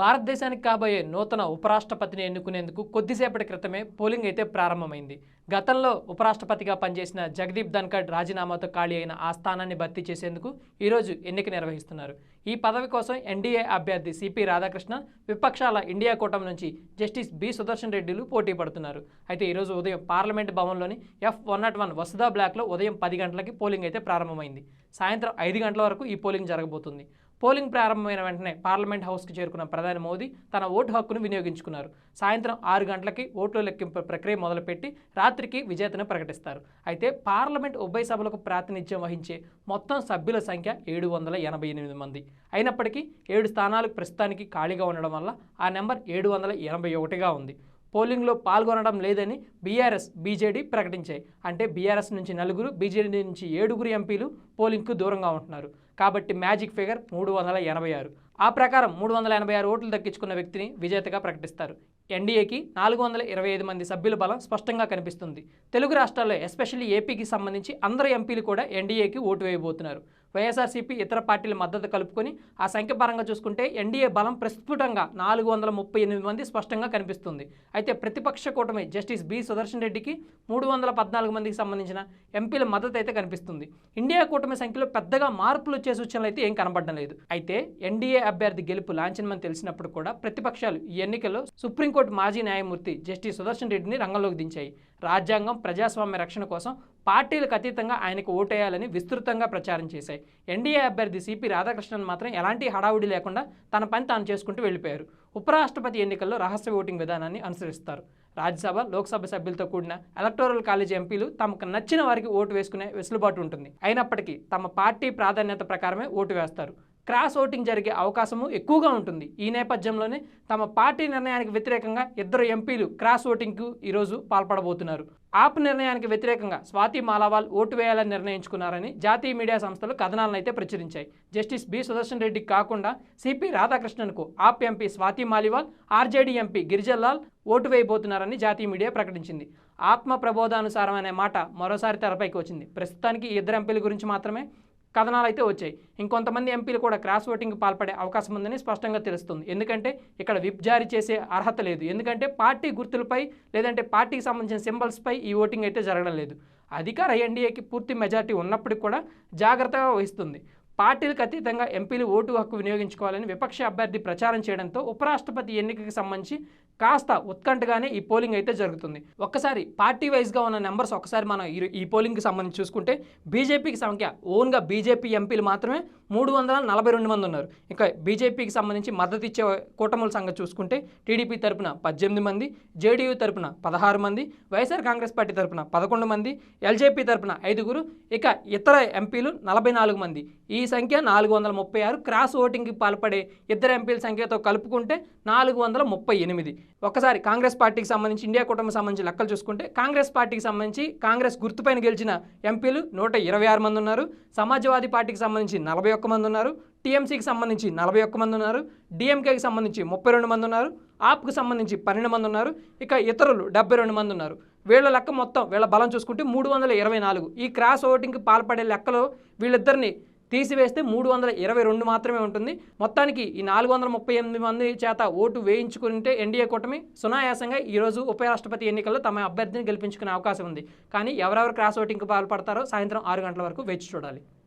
భారతదేశానికి కాబోయే నూతన ఉపరాష్ట్రపతిని ఎన్నుకునేందుకు కొద్దిసేపటి క్రితమే పోలింగ్ అయితే ప్రారంభమైంది. గతంలో ఉపరాష్ట్రపతిగా పనిచేసిన జగదీప్ ధన్కడ్ రాజీనామాతో ఖాళీ అయిన ఆ స్థానాన్ని భర్తీ చేసేందుకు ఈరోజు ఎన్నిక నిర్వహిస్తున్నారు. ఈ పదవి కోసం ఎన్డీఏ అభ్యర్థి సిపి రాధాకృష్ణ విపక్షాల ఇండియా కూటమి నుంచి జస్టిస్ బి సుదర్శన్ రెడ్డిలు పోటీ పడుతున్నారు. అయితే ఈరోజు ఉదయం parliament భవన్లోని F one not one Vasudha బ్లాక్లో ఉదయం పది గంటలకి పోలింగ్ అయితే ప్రారంభమైంది. సాయంత్రం ఐదు గంటల వరకు ఈ పోలింగ్ జరగబోతుంది. పోలింగ్ ప్రారంభమైన వెంటనే పార్లమెంట్ హౌస్కి చేరుకున్న ప్రధాని మోదీ తన ఓటు హక్కును వినియోగించుకున్నారు. సాయంత్రం ఆరు గంటలకి ఓట్ల లెక్కింపు ప్రక్రియ మొదలుపెట్టి రాత్రికి విజేతను ప్రకటిస్తారు. అయితే పార్లమెంట్ ఉభయ సభలకు ప్రాతినిధ్యం వహించే మొత్తం సభ్యుల సంఖ్య ఏడు వందల ఎనభై ఎనిమిది మంది. అయినప్పటికీ ఏడు స్థానాలు ప్రస్తుతానికి ఖాళీగా ఉండడం వల్ల ఆ నెంబర్ ఏడు వందల ఎనభై ఒకటిగా ఉంది. పోలింగ్లో పాల్గొనడం లేదని బీఆర్ఎస్ బీజేడీ ప్రకటించాయి. అంటే బీఆర్ఎస్ నుంచి నలుగురు బీజేడీ నుంచి ఏడుగురు ఎంపీలు పోలింగ్కు దూరంగా ఉంటున్నారు. కాబట్టి మ్యాజిక్ ఫిగర్ మూడు వందల ఎనభై ఆరు. ఆ ప్రకారం మూడు వందల ఎనభై ఆరు ఓట్లు దక్కించుకున్న వ్యక్తిని విజేతగా ప్రకటిస్తారు. ఎన్డీఏకి నాలుగు వందల ఇరవై ఐదు మంది సభ్యుల బలం స్పష్టంగా కనిపిస్తుంది. తెలుగు రాష్ట్రాల్లో ఎస్పెషల్లీ ఏపీకి సంబంధించి అందరు ఎంపీలు కూడా ఎన్డీఏకి ఓటు వేయబోతున్నారు. వైఎస్ఆర్సీపీ ఇతర పార్టీల మద్దతు కలుపుకొని ఆ సంఖ్య పరంగా చూసుకుంటే ఎన్డీఏ బలం ప్రస్ఫుటంగా నాలుగు వందల ముప్పై ఎనిమిది మంది స్పష్టంగా కనిపిస్తుంది. అయితే ప్రతిపక్ష కూటమి జస్టిస్ బి సుదర్శన్ రెడ్డికి మూడు వందల పద్నాలుగు మందికి సంబంధించిన ఎంపీల మద్దతు అయితే కనిపిస్తుంది. ఇండియా కూటమి సంఖ్యలో పెద్దగా మార్పులు వచ్చే సూచనలు అయితే ఏం కనబడడం లేదు. అయితే ఎన్డీఏ అభ్యర్థి గెలుపు లాంఛనమని తెలిసినప్పుడు కూడా ప్రతిపక్షాలు ఈ ఎన్నికల్లో సుప్రీంకోర్టు మాజీ న్యాయమూర్తి జస్టిస్ సుదర్శన్ రెడ్డిని రంగంలోకి దించాయి. రాజ్యాంగం ప్రజాస్వామ్య రక్షణ కోసం పార్టీలకు అతీతంగా ఆయనకు ఓటేయాలని విస్తృతంగా ప్రచారం చేశాయి. ఎన్డీఏ అభ్యర్థి సిపి రాధాకృష్ణన్ మాత్రం ఎలాంటి హడావుడి లేకుండా తన పని తాను చేసుకుంటూ వెళ్ళిపోయారు. ఉపరాష్ట్రపతి ఎన్నికల్లో రహస్య ఓటింగ్ విధానాన్ని అనుసరిస్తారు. రాజ్యసభ లోక్సభ సభ్యులతో కూడిన ఎలక్టోరల్ కాలేజ్ ఎంపీలు తమకు నచ్చిన వారికి ఓటు వేసుకునే వెసులుబాటు ఉంటుంది. అయినప్పటికీ తమ పార్టీ ప్రాధాన్యత ప్రకారమే ఓటు వేస్తారు. క్రాస్ ఓటింగ్ జరిగే అవకాశము ఎక్కువగా ఉంటుంది. ఈ నేపథ్యంలోనే తమ పార్టీ నిర్ణయానికి వ్యతిరేకంగా ఇద్దరు ఎంపీలు క్రాస్ ఓటింగ్కు ఈరోజు పాల్పడబోతున్నారు. ఆప్ నిర్ణయానికి వ్యతిరేకంగా స్వాతి మాలావాల్ ఓటు వేయాలని నిర్ణయించుకున్నారని జాతీయ మీడియా సంస్థలు కథనాలను అయితే ప్రచురించాయి. జస్టిస్ బి సుదర్శన్ రెడ్డికి కాకుండా CP రాధాకృష్ణన్కు AAP MP Swati Maliwal RJD MP గిరిజల్లాల్ vote వేయబోతున్నారని జాతీయ మీడియా ప్రకటించింది. ఆత్మ ప్రబోధానుసారం అనే మాట మరోసారి తెరపైకి వచ్చింది. ప్రస్తుతానికి ఇద్దరు ఎంపీల గురించి మాత్రమే కథనాలు అయితే వచ్చాయి. ఇంకొంతమంది ఎంపీలు కూడా క్రాస్ ఓటింగ్ పాల్పడే అవకాశం ఉందని స్పష్టంగా తెలుస్తుంది. ఎందుకంటే ఇక్కడ విప్ జారీ చేసే అర్హత లేదు. ఎందుకంటే పార్టీ గుర్తులపై లేదంటే పార్టీకి సంబంధించిన సింబల్స్పై ఈ ఓటింగ్ అయితే జరగడం లేదు. అధికార ఎన్డీఏకి పూర్తి మెజార్టీ ఉన్నప్పటికీ కూడా జాగ్రత్తగా వహిస్తుంది. పార్టీలకు అతీతంగా ఎంపీలు ఓటు హక్కు వినియోగించుకోవాలని విపక్ష అభ్యర్థి ప్రచారం చేయడంతో ఉపరాష్ట్రపతి ఎన్నికకి సంబంధించి కాస్త ఉత్కంఠగానే ఈ పోలింగ్ అయితే జరుగుతుంది. ఒక్కసారి పార్టీ వైజ్గా ఉన్న నెంబర్స్ ఒకసారి మనం ఈ పోలింగ్కి సంబంధించి చూసుకుంటే బీజేపీకి సంఖ్య ఓన్గా బీజేపీ ఎంపీలు మాత్రమే మూడు వందల నలభై రెండు మంది ఉన్నారు. ఇంకా బీజేపీకి సంబంధించి మద్దతు ఇచ్చే కూటముల సంగతి చూసుకుంటే టీడీపీ తరపున పద్దెనిమిది మంది జేడీయూ తరపున పదహారు మంది వైఎస్ఆర్ కాంగ్రెస్ పార్టీ తరపున పదకొండు మంది ఎల్జేపీ తరపున ఐదుగురు ఇక ఇతర ఎంపీలు నలభై నాలుగు మంది. ఈ సంఖ్య నాలుగు వందల ముప్పై ఆరు. క్రాస్ ఓటింగ్కి పాల్పడే ఇద్దరు ఎంపీల సంఖ్యతో కలుపుకుంటే నాలుగు వందల ముప్పై ఎనిమిది. ఒకసారి కాంగ్రెస్ పార్టీకి సంబంధించి ఇండియా కూటమికి సంబంధించి లెక్కలు చూసుకుంటే కాంగ్రెస్ పార్టీకి సంబంధించి కాంగ్రెస్ గుర్తుపైన గెలిచిన ఎంపీలు నూట ఇరవై ఆరు మంది ఉన్నారు. సమాజ్వాదీ పార్టీకి సంబంధించి నలభై ఒక్క మంది ఉన్నారు. టీఎంసీకి సంబంధించి నలభై ఒక్క మంది ఉన్నారు. డిఎంకేకి సంబంధించి ముప్పై రెండు మంది ఉన్నారు. ఆప్కు సంబంధించి పన్నెండు మంది ఉన్నారు. ఇక ఇతరులు డెబ్బై రెండు మంది ఉన్నారు. వీళ్ళ లెక్క మొత్తం వీళ్ళ బలం చూసుకుంటే మూడు వందల ఇరవై నాలుగు. ఈ క్రాస్ ఓటింగ్కి పాల్పడే లెక్కలో వీళ్ళిద్దరిని తీసివేస్తే మూడు వందల ఇరవై రెండు మాత్రమే ఉంటుంది. మొత్తానికి ఈ నాలుగు వందల ముప్పై ఎనిమిది మంది చేత ఓటు వేయించుకుంటే ఎన్డీఏ కూటమి సునాయాసంగా ఈరోజు ఉపరాష్ట్రపతి ఎన్నికల్లో తమ అభ్యర్థిని గెలిపించుకునే అవకాశం ఉంది. కానీ ఎవరెవరు క్రాస్ ఓటింగ్కి పాల్పడతారో సాయంత్రం ఆరు గంటల వరకు వేచి చూడాలి.